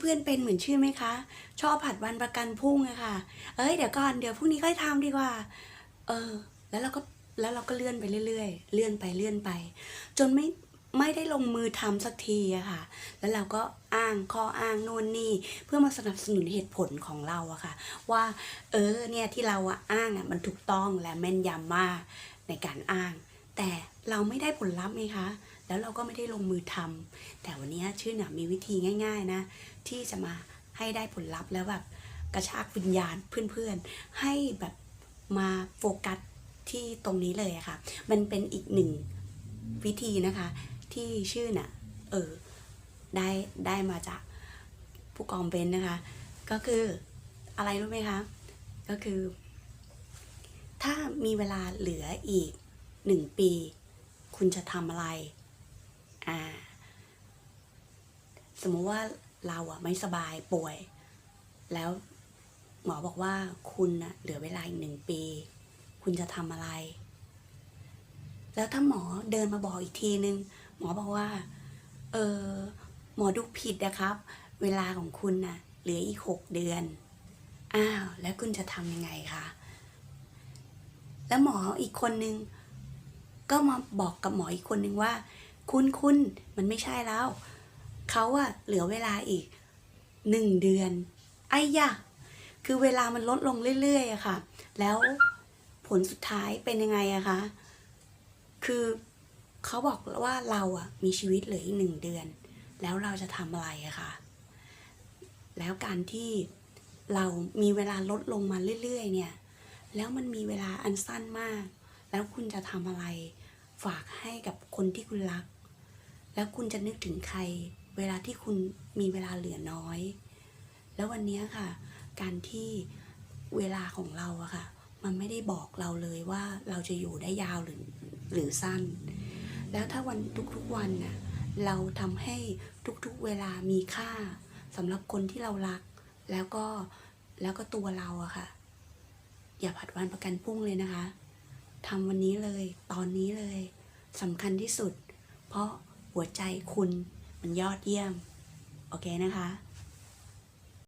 เพื่อนๆเป็นเหมือนชื่อไหมคะ ชอบผัดวันประกันพรุ่งอะค่ะ เอ้ยเดี๋ยวก่อนเดี๋ยวพรุ่งนี้ค่อยทำดีกว่า เออ แล้วเราก็แล้วเราก็เลื่อนไปเรื่อยๆ เลื่อนไปเลื่อนไป จนไม่ไม่ได้ลงมือทำสักทีอะค่ะ แล้วเราก็อ้างข้ออ้างโน่นนี่เพื่อมาสนับสนุนเหตุผลของเราอะค่ะ ว่าเออเนี่ยที่เราอะอ้างอะมันถูกต้องและแม่นยำมากในการอ้าง แต่เราไม่ได้ผลลัพธ์ไงคะ แล้วเราก็ไม่ได้ลงมือทำแต่วันนี้ชื่อหนามีวิธีง่าย ๆนะ ที่จะมาให้ได้ผลลัพธ์แล้วแบบกระชากวิญญาณเพื่อนๆ ให้แบบมาโฟกัสที่ตรงนี้เลยค่ะ มันเป็นอีกหนึ่งวิธีนะคะ ที่ชื่อน่ะเออได้ได้มาจากผู้กองเบนนะคะ ก็คืออะไรรู้ไหมคะก็คือ ถ้ามีเวลาเหลืออีกหนึ่งปี คุณจะทำอะไร อ่า สมมุติว่าเราอะไม่สบายป่วย แล้วหมอบอกว่าคุณอะเหลือเวลาอีกหนึ่งปี คุณจะทำอะไร แล้วถ้าหมอเดินมาบอกอีกทีนึง หมอบอกว่า เออหมอดูผิดนะครับ เวลาของคุณน่ะ เหลืออีกหกเดือน อ้าว แล้วคุณจะทำยังไงคะแล้วหมออีกคนนึงก็มาบอกกับหมออีกคนนึงว่า คุณคุณมันไม่ใช่แล้ว เขาอะเหลือเวลาอีกหนึ่งเดือน ไอ้ยะ คือเวลามันลดลงเรื่อยๆอะค่ะ แล้วผลสุดท้ายเป็นยังไงอะคะ คือเขาบอกว่าเราอะมีชีวิตเหลืออีกหนึ่งเดือน แล้วเราจะทำอะไรอะคะแล้วการที่เรามีเวลาลดลงมาเรื่อยๆ เนี่ย แล้วมันมีเวลาอันสั้นมาก แล้วคุณจะทำอะไร ฝากให้กับคนที่คุณรัก แล้วคุณจะนึกถึงใคร เวลาที่คุณมีเวลาเหลือน้อย แล้ววันนี้ค่ะ การที่เวลาของเราอะค่ะ มันไม่ได้บอกเราเลยว่าเราจะอยู่ได้ยาวหรือหรือสั้น แล้วถ้าวันทุกๆวันน่ะเราทำให้ทุกๆเวลามีค่าสำหรับคนที่เรารัก แล้วก็แล้วก็ตัวเราอะค่ะ อย่าผัดวันประกันพรุ่งเลยนะคะทำวันนี้เลย ตอนนี้เลยสำคัญที่สุด เพราะ หัวใจคุณมันยอดเยี่ยม โอเคนะคะ